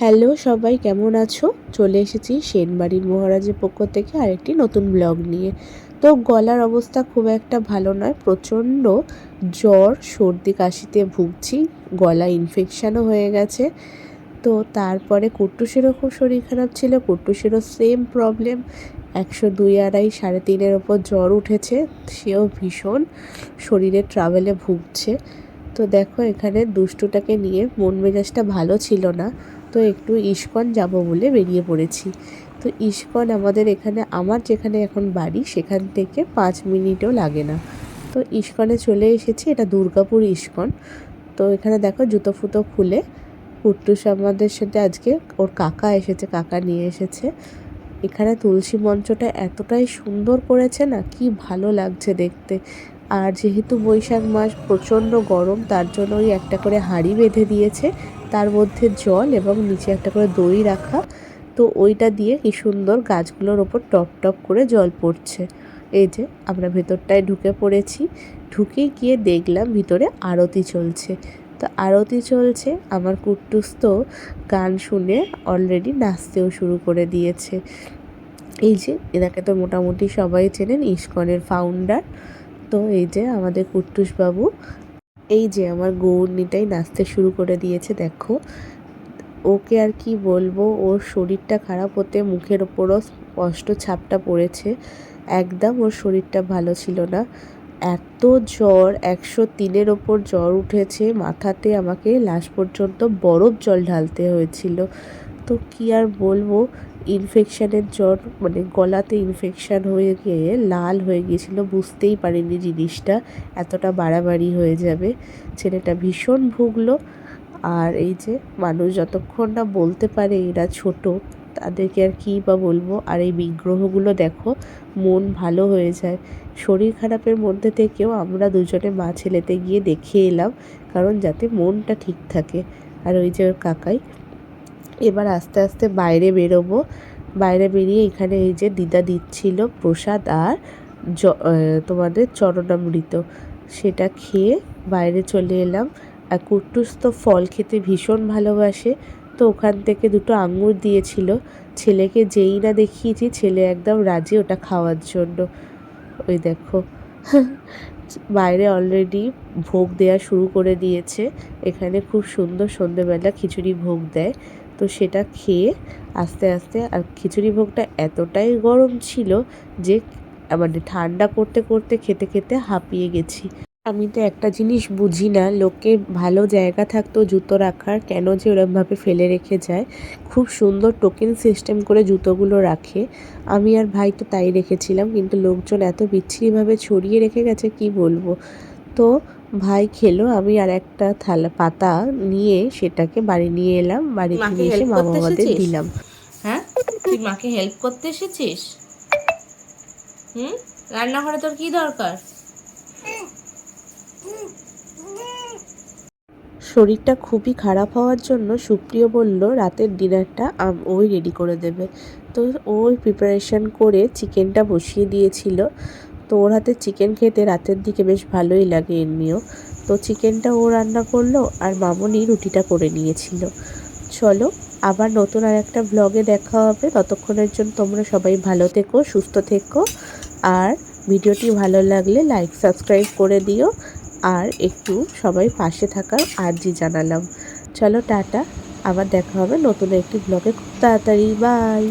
Hello সবাই, কেমন আছো? চলে এসেছি সেনবাড়ির মহারাজের পক্ষ থেকে আরেকটি নতুন ব্লগ নিয়ে। তো গলার অবস্থা খুব একটা ভালো নয়, প্রচণ্ড জ্বর, সর্দি, কাশিতে ভুগছি, গলা ইনফেকশানও হয়ে গেছে। তো তারপরে কুট্টুসেরও খুব শরীর খারাপ ছিল, কুট্টুসেরও সেম প্রবলেম একশো দুই, আড়াই, সাড়ে তিনের ওপর জ্বর উঠেছে, সেও ভীষণ শরীরে ট্রাভেলে ভুগছে। তো দেখো এখানে দুষ্টুটাকে নিয়ে মন মেজাজটা ভালো ছিল না। তো একটু ইস্কন যাব বলে বেরিয়ে পড়েছি। তো ইস্কন আমাদের এখানে, আমার যেখানে এখন বাড়ি, সেখান থেকে পাঁচ মিনিটও লাগে না। তো ইস্কনে চলে এসেছি, এটা দুর্গাপুর ইস্কন। তো এখানে দেখো জুতো ফুতো খুলে, কুট্টুস আমাদের সাথে আজকে, ওর কাকা এসেছে, কাকা নিয়ে এসেছে। এখানে তুলসী মঞ্চটা এতটাই সুন্দর করেছে না, কি ভালো লাগছে দেখতে। আর যেহেতু বৈশাখ মাস প্রচণ্ড গরম, তার জন্য ওই একটা করে হাঁড়ি বেঁধে দিয়েছে। তার মধ্যে জল এবং নিচে একটা করে দই রাখা। তো ওইটা দিয়ে কি সুন্দর গাছগুলোর ওপর টপ টপ করে জল পড়ছে। এই যে আমরা ভেতরটায় ঢুকে পড়েছি। ঢুকে গিয়ে দেখলাম ভিতরে আরতি চলছে। তো আরতি চলছে, আমার কুট্টুস তো গান শুনে অলরেডি নাচতেও শুরু করে দিয়েছে। এই যে এনাকে তো মোটামুটি সবাই চেনেন, ইস্কনের ফাউন্ডার তো এই যে আমাদের কুট্টুস বাবু এই যে আমার গৌরনিটাই নাচতে শুরু করে দিয়েছে, দেখো। ওকে আর কি বলব, ওর শরীরটা খারাপ হতে মুখের ওপরও স্পষ্ট ছাপটা পড়েছে। একদম ওর শরীরটা ভালো ছিল না। এত জ্বর, একশো তিনের ওপর জ্বর উঠেছে, মাথাতে আমাকে লাস্ট পর্যন্ত বরফ জল ঢালতে হয়েছিল। তো কি আর বলব? ইনফেকশানের জ্বর মানে গলাতে ইনফেকশান হয়ে গিয়ে লাল হয়ে গিয়েছিল, বুঝতেই পারিনি জিনিসটা, এতটা বাড়াবাড়ি হয়ে যাবে। ছেলেটা ভীষণ ভুগলো, আর এই যে মানুষ যতক্ষণ না বলতে পারে এরা ছোট, তাদেরকে আর কী বা বলব? আর এই বিগ্রহগুলো দেখো, মন ভালো হয়ে যায়। শরীর খারাপের মধ্যে থেকেও আমরা দুজনে মা ছেলেতে গিয়ে দেখে এলাম, কারণ যাতে মনটা ঠিক থাকে। আর ওই যে ওর কাকাই এবার আস্তে আস্তে বাইরে বেরোবো। বাইরে বেরিয়ে এখানে এই যে দিদা দিচ্ছিল প্রসাদ আর জ তোমাদের চরণামৃত। সেটা খেয়ে বাইরে চলে এলাম। আর কুট্টুস তো ফল খেতে ভীষণ ভালোবাসে। তো ওখান থেকে দুটো আঙুর দিয়েছিল। ছেলেকে যেই না দেখিয়েছি, ছেলে একদম রাজি ওটা খাওয়ার জন্য। ওই দেখো। বাইরে অলরেডি ভোগ দেওয়া শুরু করে দিয়েছে। এখানে খুব সুন্দর সন্ধেবেলা খিচুড়ি ভোগ দেয়। তো সেটা খেয়ে আস্তে আস্তে আর খিচুড়ি ভোগটা এতটাই গরম ছিল যে মানে ঠান্ডা করতে করতে, খেতে খেতে হাঁপিয়ে গেছি। আমি তো একটা জিনিস বুঝি না, লোকে ভালো জায়গা থাকতো জুতো রাখার, কেন যে ওরমভাবে ফেলে রেখে যায়। খুব সুন্দর টোকেন সিস্টেম করে জুতোগুলো রাখে। আমি আর ভাই তো তাই রেখেছিলাম, কিন্তু লোকজন এত বিচ্ছিরিভাবে ছড়িয়ে রেখে গেছে, কি বলব? তো ভাই খেলো আমি আর একটা থালা পাতা নিয়ে সেটাকে বাড়ি নিয়ে এলাম বাড়ি থেকে এসে মা বাবাদের দিলাম। হ্যাঁ? তুই মাকে হেল্প করতে এসেছিস? হুম? রান্নাঘরে তোর কি দরকার? শরীরটা খুবই খারাপ হওয়ার জন্য সুপ্রিয় বলল রাতের ডিনারটা ওই রেডি করে দেবে। তো ওই প্রিপারেশন করে চিকেনটা বসিয়ে দিয়েছিল। তো ওর হাতে চিকেন খেতে রাতের দিকে বেশ ভালোই লাগে এমনিও তো চিকেনটা ও রান্না করল আর মামনি রুটিটা করে নিয়েছিল। চলো, আবার নতুন আর একটা ব্লগে দেখা হবে। ততক্ষণের জন্য তোমরা সবাই ভালো থেকো, সুস্থ থেকো। আর ভিডিওটি ভালো লাগলে লাইক সাবস্ক্রাইব করে দিও। আর একটু সবাই পাশে থাকার আর্জি জানালাম। চলো, টাটা। আবার দেখা হবে নতুন একটি ব্লগে খুব তাড়াতাড়ি বাই